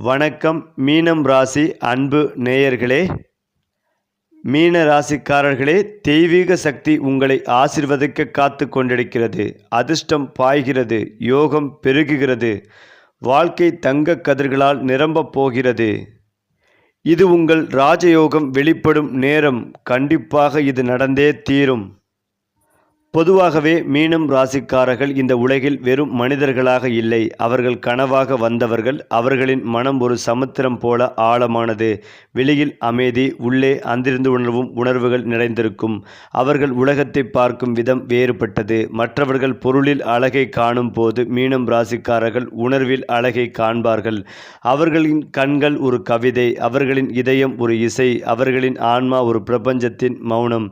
வணக்கம் மீனம் ராசி அன்பு நேயர்களே. மீன ராசிக்காரர்களே தெய்வீக சக்தி உங்களை ஆசிர்வதிக்க காத்து கொண்டிருக்கிறது. அதிர்ஷ்டம் பாய்கிறது யோகம் பெருகுகிறது வாழ்க்கை தங்க கதிர்களால் நிரம்பப் போகிறது. இது உங்கள் ராஜயோகம் வெளிப்படும் நேரம். கண்டிப்பாக இது நடந்தே தீரும். பொதுவாகவே மீனம் ராசிக்காரர்கள் இந்த உலகில் வெறும் மனிதர்களாக இல்லை. அவர்கள் கனவாக வந்தவர்கள் அவர்களின் மனம் ஒரு சமுத்திரம் போல ஆழமானது. வெளியில் அமைதி உள்ளே அந்திருந்து உணர்வும் உணர்வுகள் நிறைந்திருக்கும். அவர்கள் உலகத்தை பார்க்கும் விதம் வேறுபட்டது. மற்றவர்கள் பொருளில் அழகை காணும் போது மீனம் ராசிக்காரர்கள் உணர்வில் அழகை காண்பார்கள். அவர்களின் கண்கள் ஒரு கவிதை அவர்களின் இதயம் ஒரு இசை அவர்களின் ஆன்மா ஒரு பிரபஞ்சத்தின் மௌனம்.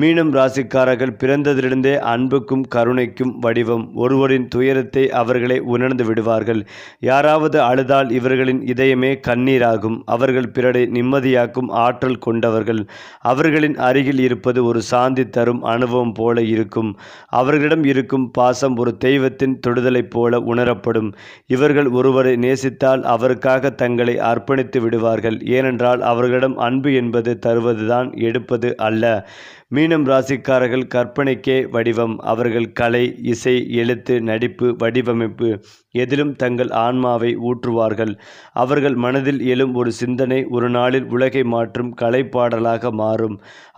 மீனம் ராசிக்காரர்கள் பிறந்ததிலிருந்தே அன்புக்கும் கருணைக்கும் வடிவம். ஒருவரின் துயரத்தை அவர்களே உணர்ந்து விடுவார்கள். யாராவது அழுதால் இவர்களின் இதயமே கண்ணீராகும். அவர்கள் பிறரை நிம்மதியாக்கும் ஆற்றல் கொண்டவர்கள். அவர்களின் அருகில் இருப்பது ஒரு சாந்தி தரும் அனுபவம் போல இருக்கும். அவர்களிடம் இருக்கும் பாசம் ஒரு தெய்வத்தின் தொடுதலைப் போல உணரப்படும். இவர்கள் ஒருவரை நேசித்தால் அவருக்காக தங்களை அர்ப்பணித்து விடுவார்கள். ஏனென்றால் அவர்களிடம் அன்பு என்பது தருவதுதான் எடுப்பது அல்ல. மீனம் ராசிக்காரர்கள் கற்பனைக்கே வடிவம். அவர்கள் கலை இசை எழுத்து நடிப்பு வடிவமைப்பு எதிலும் தங்கள் ஆன்மாவை ஊற்றுவார்கள். அவர்கள் மனதில் எழும் ஒரு சிந்தனை ஒரு நாளில் உலகை மாற்றும் கலைப்பாடலாக மாறும்.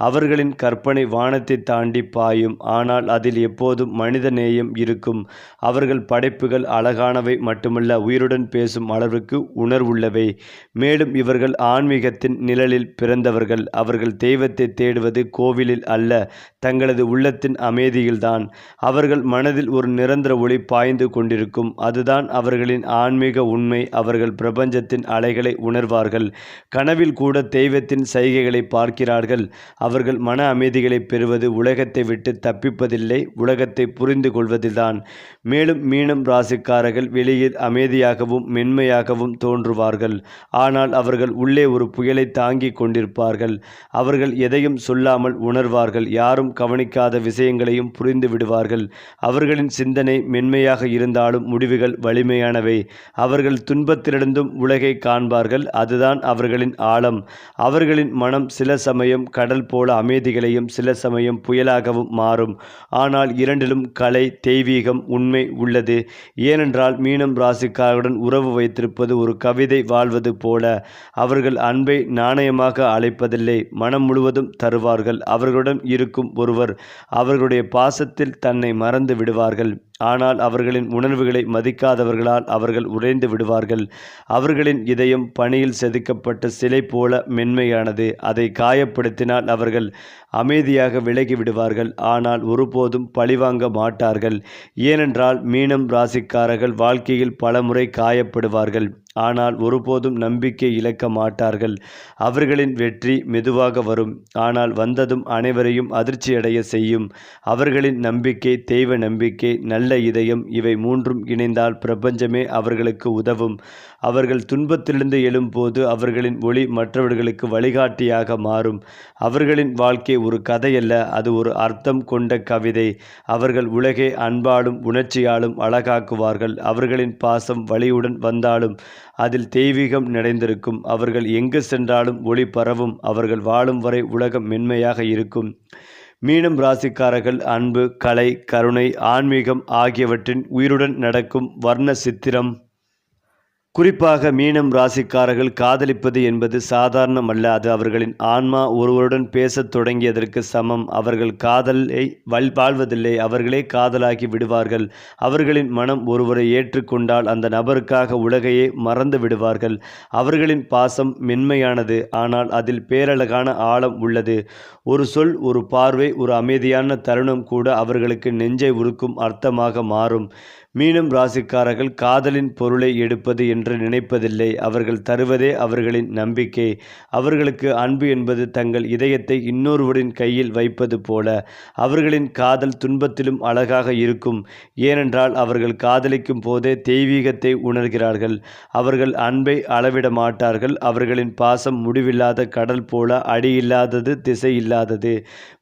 அவர்களின் கற்பனை வானத்தை தாண்டி பாயும். ஆனால் அதில் எப்போதும் மனித நேயம் இருக்கும். அவர்கள் படைப்புகள் அழகானவை மட்டுமல்ல உயிருடன் பேசும் அளவிற்கு உணர்வுள்ளவை. மேலும் இவர்கள் ஆன்மீகத்தின் நிழலில் பிறந்தவர்கள். அவர்கள் தெய்வத்தை தேடுவது கோவிலில் அல்ல தங்களது உள்ளத்தின் அமைதியில்தான். அவர்கள் மனதில் ஒரு நிரந்தர ஒளி பாய்ந்து கொண்டிருக்கும். அதுதான் அவர்களின் ஆன்மீக உண்மை. அவர்கள் பிரபஞ்சத்தின் அலைகளை உணர்வார்கள். கனவில் கூட தெய்வத்தின் சைகைகளை பார்க்கிறார்கள். அவர்கள் மன அமைதிகளை பெறுவது உலகத்தை விட்டு தப்பிப்பதில்லை. உலகத்தை புரிந்து கொள்வதில்தான். மேலும் மீனம் ராசிக்காரர்கள் வெளியில் அமைதியாகவும் மென்மையாகவும் தோன்றுவார்கள். ஆனால் அவர்கள் உள்ளே ஒரு புயலை தாங்கிக் கொண்டிருப்பார்கள். அவர்கள் எதையும் சொல்லாமல் உணர்வார்கள் யாரும் கவனிக்காத விஷயங்களையும் புரிந்து விடுவார்கள். அவர்களின் சிந்தனை மென்மையாக இருந்தாலும் முடிவுகள் வலிமையானவை. அவர்கள் துன்பத்திலிருந்தும் உலகை காண்பார்கள். அதுதான் அவர்களின் ஆழம். அவர்களின் மனம் சில சமயம் கடல் போல அமைதிகளையும் சில சமயம் புயலாகவும் மாறும். ஆனால் இரண்டிலும் கலை தெய்வீகம் உண்மை உள்ளது. ஏனென்றால் மீனம் ராசிக்காருடன் உறவு வைத்திருப்பது ஒரு கவிதை வாழ்வது போல. அவர்கள் அன்பை நாணயமாக அழைப்பதில்லை. மனம் முழுவதும் தருவார்கள். அவர்கள் அவர்களுடன் இருக்கும் ஒருவர் அவர்களுடைய பாசத்தில் தன்னை மறந்து விடுவார்கள். ஆனால் அவர்களின் உணர்வுகளை மதிக்காதவர்களால் அவர்கள் உடைந்து விடுவார்கள். அவர்களின் இதயம் பணியில் செதுக்கப்பட்ட சிலை போல மென்மையானது. அதை காயப்படுத்தினால் அவர்கள் அமைதியாக விலகி விடுவார்கள். ஆனால் ஒருபோதும் பழிவாங்க மாட்டார்கள். ஏனென்றால் மீனம் ராசிக்காரர்கள் வாழ்க்கையில் பலமுறை காயப்படுவார்கள். ஆனால் ஒருபோதும் நம்பிக்கை இழக்க மாட்டார்கள். அவர்களின் வெற்றி மெதுவாக வரும். ஆனால் வந்ததும் அனைவரையும் அதிர்ச்சியடைய செய்யும். அவர்களின் நம்பிக்கை தெய்வ நம்பிக்கை நல்ல இதயம் இவை மூன்றும் இணைந்தால் பிரபஞ்சமே அவர்களுக்கு உதவும். அவர்கள் துன்பத்திலிருந்து எழும்போது அவர்களின் ஒளி மற்றவர்களுக்கு வழிகாட்டியாக மாறும். அவர்களின் வாழ்க்கை ஒரு கதையல்ல அது ஒரு அர்த்தம் கொண்ட கவிதை. அவர்கள் உலகை அன்பாலும் உணர்ச்சியாலும் அழகாக்குவார்கள். அவர்களின் பாசம் வழியுடன் வந்தாலும் அதில் தெய்வீகம் நிறைந்திருக்கும். அவர்கள் எங்கு சென்றாலும் ஒளி பரவும். அவர்கள் வாழும் வரை உலகம் மென்மையாக இருக்கும். மீனம் ராசிக்காரர்கள் அன்பு கலை கருணை ஆன்மீகம் ஆகியவற்றின் உயிருடன் நடக்கும் வர்ண சித்திரம். குறிப்பாக மீனம் ராசிக்காரர்கள் காதலிப்பது என்பது சாதாரணமல்ல. அது அவர்களின் ஆன்மா ஒருவருடன் பேசத் தொடங்கியதற்கு சமம். அவர்கள் காதலை வல் வாழ்வதில்லை. அவர்களே காதலாகி விடுவார்கள். அவர்களின் மனம் ஒருவரை ஏற்றுக்கொண்டால் அந்த நபருக்காக உலகையே மறந்து விடுவார்கள். அவர்களின் பாசம் மென்மையானது. ஆனால் அதில் பேரழகான ஆழம் உள்ளது. ஒரு சொல் ஒரு பார்வை ஒரு அமைதியான தருணம் கூட அவர்களுக்கு நெஞ்சை உருக்கும் அர்த்தமாக மாறும். மீனம் ராசிக்காரர்கள் காதலின் பொருளை எடுப்பது என்று நினைப்பதில்லை. அவர்கள் தருவதே அவர்களின் நம்பிக்கை. அவர்களுக்கு அன்பு என்பது தங்கள் இதயத்தை இன்னொருவரின் கையில் வைப்பது போல. அவர்களின் காதல் துன்பத்திலும் அழகாக இருக்கும். ஏனென்றால் அவர்கள் காதலிக்கும் போதே தெய்வீகத்தை உணர்கிறார்கள். அவர்கள் அன்பை அளவிட மாட்டார்கள். அவர்களின் பாசம் முடிவில்லாத கடல் போல அடியில்லாதது திசை இல்லாதது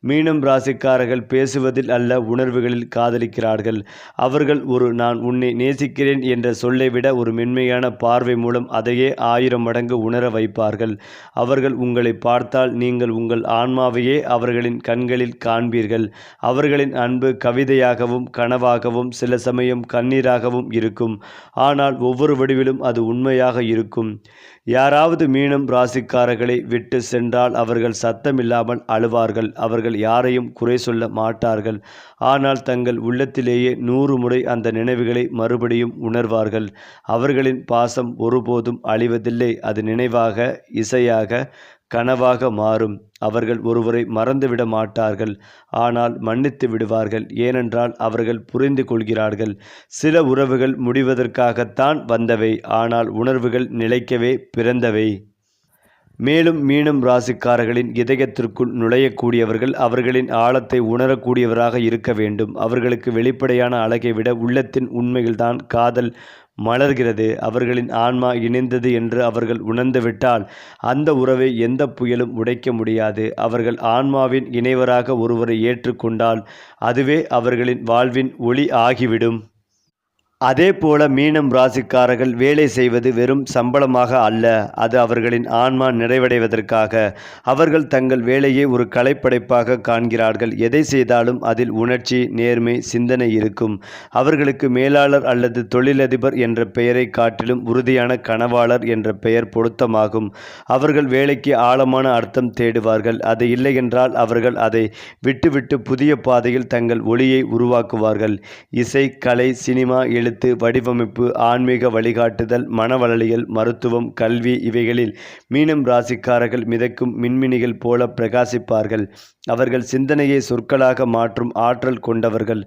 மீனம் ராசிக்காரர்கள் பேசுவதில் அல்ல உணர்வுகளில் காதலிக்கிறார்கள். அவர்கள் ஒரு நான் உன்னை நேசிக்கிறேன் என்ற சொல்லை விட ஒரு மென்மையான பார்வை மூலம் அதையே ஆயிரம் மடங்கு உணர வைப்பார்கள். அவர்கள் உங்களை பார்த்தால் நீங்கள் உங்கள் ஆன்மாவையே அவர்களின் கண்களில் காண்பீர்கள். அவர்களின் அன்பு கவிதையாகவும் கனவாகவும் சில சமயம் கண்ணீராகவும் இருக்கும். ஆனால் ஒவ்வொரு வடிவிலும் அது உண்மையாக இருக்கும். யாராவது மீனம் ராசிக்காரர்களை விட்டு சென்றால் அவர்கள் சத்தமில்லாமல் அழுவார்கள். அவர்கள் யாரையும் குறை சொல்ல மாட்டார்கள். ஆனால் தங்கள் உள்ளத்திலேயே நூறு முறை அந்த நினைவுகளை மறுபடியும் உணர்வார்கள். அவர்களின் பாசம் ஒருபோதும் அழிவதில்லை. அது நினைவாக இசையாக கனவாக மாறும். அவர்கள் ஒருவரை மறந்துவிட மாட்டார்கள். ஆனால் மன்னித்து விடுவார்கள். ஏனென்றால் அவர்கள் புரிந்து கொள்கிறார்கள். சில உறவுகள் முடிவதற்காகத்தான் வந்தவை. ஆனால் உணர்வுகள் நிலைக்கவே பிறந்தவை. மேலும் மீனம் ராசிக்காரர்களின் இதயத்திற்குள் நுழையக்கூடியவர்கள் அவர்களின் ஆழத்தை உணரக்கூடியவராக இருக்க வேண்டும். அவர்களுக்கு வெளிப்படையான அழகை விட உள்ளத்தின் உண்மையில்தான் காதல் மலர்கிறது. அவர்களின் ஆன்மா இணைந்தது என்று அவர்கள் உணர்ந்துவிட்டால் அந்த உறவை எந்த புயலும் உடைக்க முடியாது. அவர்கள் ஆன்மாவின் இணைவராக ஒருவரை ஏற்றுக்கொண்டால் அதுவே அவர்களின் வாழ்வின் ஒளி ஆகிவிடும். அதே போல மீனம் ராசிக்காரர்கள் வேலை செய்வது வெறும் சம்பளமாக அல்ல. அது அவர்களின் ஆன்மா நிறைவடைவதற்காக. அவர்கள் தங்கள் வேலையை ஒரு கலைப்படைப்பாக காண்கிறார்கள். எதை செய்தாலும் அதில் உணர்ச்சி நேர்மை சிந்தனை இருக்கும். அவர்களுக்கு மேலாளர் அல்லது தொழிலதிபர் என்ற பெயரை காட்டிலும் உறுதியான கனவாளர் என்ற பெயர் பொருத்தமாகும். அவர்கள் வேலைக்கு ஆழமான அர்த்தம் தேடுவார்கள். அது இல்லையென்றால் அவர்கள் அதை விட்டுவிட்டு புதிய பாதையில் தங்கள் ஒளியை உருவாக்குவார்கள். இசை கலை சினிமா எழுத்து வடிவமைப்பு ஆன்மீக வழிகாட்டுதல் மனவளலியல் மருத்துவம் கல்வி இவைகளில் மீனம் ராசிக்காரர்கள் மிதக்கும் மின்மினிகள் போல பிரகாசிப்பார்கள். அவர்கள் சிந்தனையை சொற்களாக மாற்றும் ஆற்றல் கொண்டவர்கள்.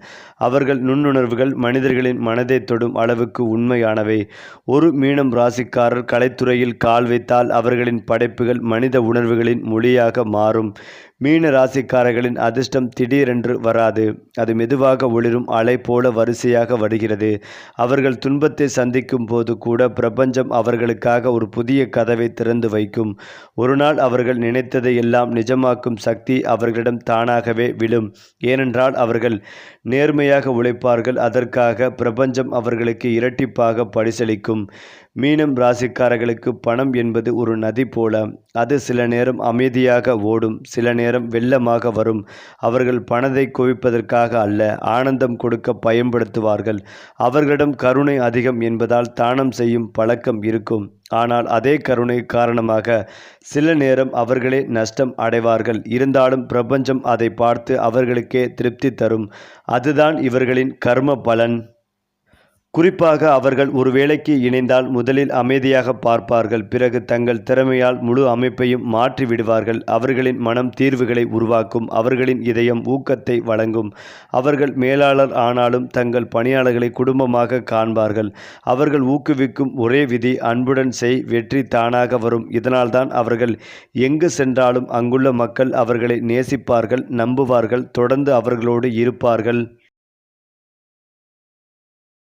அவர்கள் நுண்ணுணர்வுகள் மனிதர்களின் மனதை தொடும் அளவுக்கு உண்மையானவை. ஒரு மீனம் ராசிக்காரர் கலைத்துறையில் கால் வைத்தால் அவர்களின் படைப்புகள் மனித உணர்வுகளின் மொழியாக மாறும். மீன ராசிக்காரர்களின் அதிர்ஷ்டம் திடீரென்று வராது. அது மெதுவாக ஒளிரும் அலை போல வரிசையாக வருகிறது. அவர்கள் துன்பத்தை சந்திக்கும் போது கூட பிரபஞ்சம் அவர்களுக்காக ஒரு புதிய கதவை திறந்து வைக்கும். ஒரு நாள் அவர்கள் நினைத்ததை எல்லாம் நிஜமாக்கும் சக்தி அவர்களிடம் தானாகவே விழும். ஏனென்றால் அவர்கள் நேர்மையாக உழைப்பார்கள். அதற்காக பிரபஞ்சம் அவர்களுக்கு இரட்டிப்பாக பரிசளிக்கும். மீனம் ராசிக்காரர்களுக்கு பணம் என்பது ஒரு நதி போல. அது சில நேரம் அமைதியாக ஓடும். சில நேரம் வெள்ளமாக வரும். அவர்கள் பணத்தை குவிப்பதற்காக அல்ல ஆனந்தம் கொடுக்க பயன்படுத்துவார்கள். அவர்களிடம் கருணை அதிகம் என்பதால் தானம் செய்யும் பழக்கம் இருக்கும். ஆனால் அதே கருணை காரணமாக சில நேரம் அவர்களே நஷ்டம் அடைவார்கள். இருந்தாலும் பிரபஞ்சம் அதை பார்த்து அவர்களுக்கே திருப்தி தரும். அதுதான் இவர்களின் கர்ம பலன். குறிப்பாக அவர்கள் ஒரு வேலைக்கு இணைந்தால் முதலில் அமைதியாக பார்ப்பார்கள் பிறகு தங்கள் திறமையால் முழு அமைப்பையும் மாற்றி விடுவார்கள். அவர்களின் மனம் தீர்வுகளை உருவாக்கும் அவர்களின் இதயம் ஊக்கத்தை வழங்கும். அவர்கள் மேலாளர் ஆனாலும் தங்கள் பணியாளர்களை குடும்பமாக காண்பார்கள். அவர்கள் ஊக்குவிக்கும் ஒரே விதி அன்புடன் செய் வெற்றி தானாக வரும். இதனால்தான் அவர்கள் எங்கு சென்றாலும் அங்குள்ள மக்கள் அவர்களை நேசிப்பார்கள் நம்புவார்கள் தொடர்ந்து அவர்களோடு இருப்பார்கள்.